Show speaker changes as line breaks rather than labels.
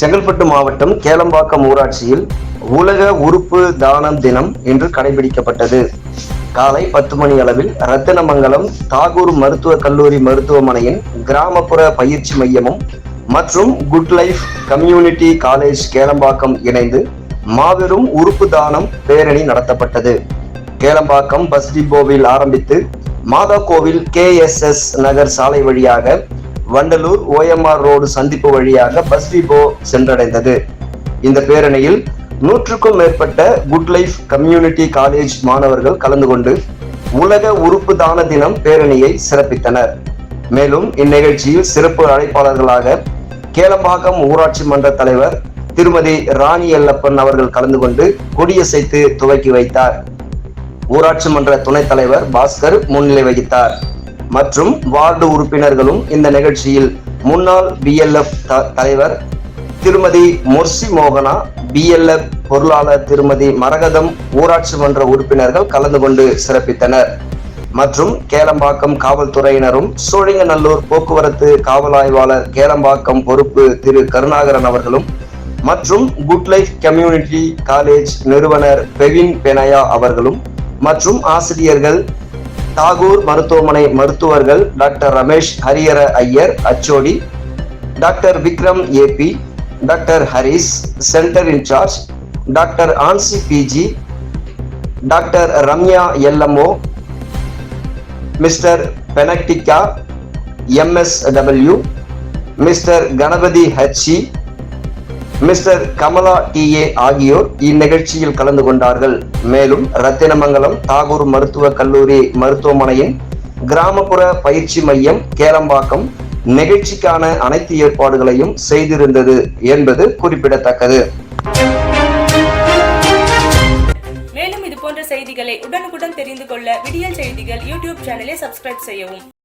செங்கல்பட்டு மாவட்டம் கேளம்பாக்கம் ஊராட்சியில் உலக உறுப்பு தானம் தினம் இன்று கடைபிடிக்கப்பட்டது. காலை பத்து மணி அளவில் ரத்தினமங்கலம் தாகூர் மருத்துவக் கல்லூரி மருத்துவமனையின் கிராமப்புற பயிற்சி மையமும் மற்றும் good life community college Kelambakkam இணைந்து மாபெரும் உறுப்பு தானம் பேரணி நடத்தப்பட்டது. கேளம்பாக்கம் பஸ் டிப்போவில் ஆரம்பித்து மாதா கோவில் கேஎஸ்எஸ் நகர் சாலை வழியாக வண்டலூர் ஓஎம்ஆர் ரோடு சந்திப்பு வழியாக பஸ் டிபோ சென்றடைந்தது. இந்த பேரணியில் நூற்றுக்கும் மேற்பட்ட குட் லைஃப் கம்யூனிட்டி காலேஜ் மாணவர்கள் கலந்து கொண்டு உலக உறுப்பு தான தினம் பேரணியை சிறப்பித்தனர். மேலும் இந்நிகழ்ச்சியில் சிறப்பு அழைப்பாளர்களாக கேளம்பாக்கம் ஊராட்சி மன்ற தலைவர் திருமதி ராணி எல்லப்பன் அவர்கள் கலந்து கொண்டு கொடியசைத்து துவக்கி வைத்தார். ஊராட்சி மன்ற துணைத் தலைவர் பாஸ்கர் முன்னிலை வகித்தார். மற்றும் வார்டு உறுப்பினர்களும் இந்த நிகழ்ச்சியில் முன்னாள் பிஎல்எஃப் தலைவர் திருமதி மொர்சி மோகனா பிஎல்எஃப் பொருளாளர் திருமதி மரகதம் ஊராட்சி மன்ற உறுப்பினர்கள் கலந்து கொண்டு சிறப்பித்தனர். மற்றும் கேளம்பாக்கம் காவல்துறையினரும் சோழிங்கநல்லூர் போக்குவரத்து காவல் ஆய்வாளர் கேளம்பாக்கம் பொறுப்பு திரு கருணாகரன் அவர்களும் மற்றும் குட் லைஃப் கம்யூனிட்டி காலேஜ் நிறுவனர் பெவின் பெனயா அவர்களும் மற்றும் ஆசிரியர்கள் தாகூர் மருத்துவமனை மருத்துவர்கள் doctor Ramesh ஹரியர Iyer அச்சோடி doctor Vikram AP doctor Haris centre in charge doctor Ancy PG doctor Ramya LMO mister Benedicta MSW mister Ganapathi H mister Kamala DA ஆகியோர் இந்நிகழ்ச்சியில் கலந்து கொண்டார்கள். மேலும் ரத்தினமங்கலம் தாகூர் மருத்துவக் கல்லூரி மருத்துவமனையின் கிராமப்புற பயிற்சி மையம் கேளம்பாக்கம் நிகழ்ச்சிக்கான அனைத்து ஏற்பாடுகளையும் செய்திருந்தது என்பது குறிப்பிடத்தக்கது.
மேலும் இது போன்ற செய்திகளை உடனுக்குடன் தெரிந்து கொள்ள விடியல் செய்திகள் யூடியூப் சேனலை சப்ஸ்கிரைப் செய்யவும்.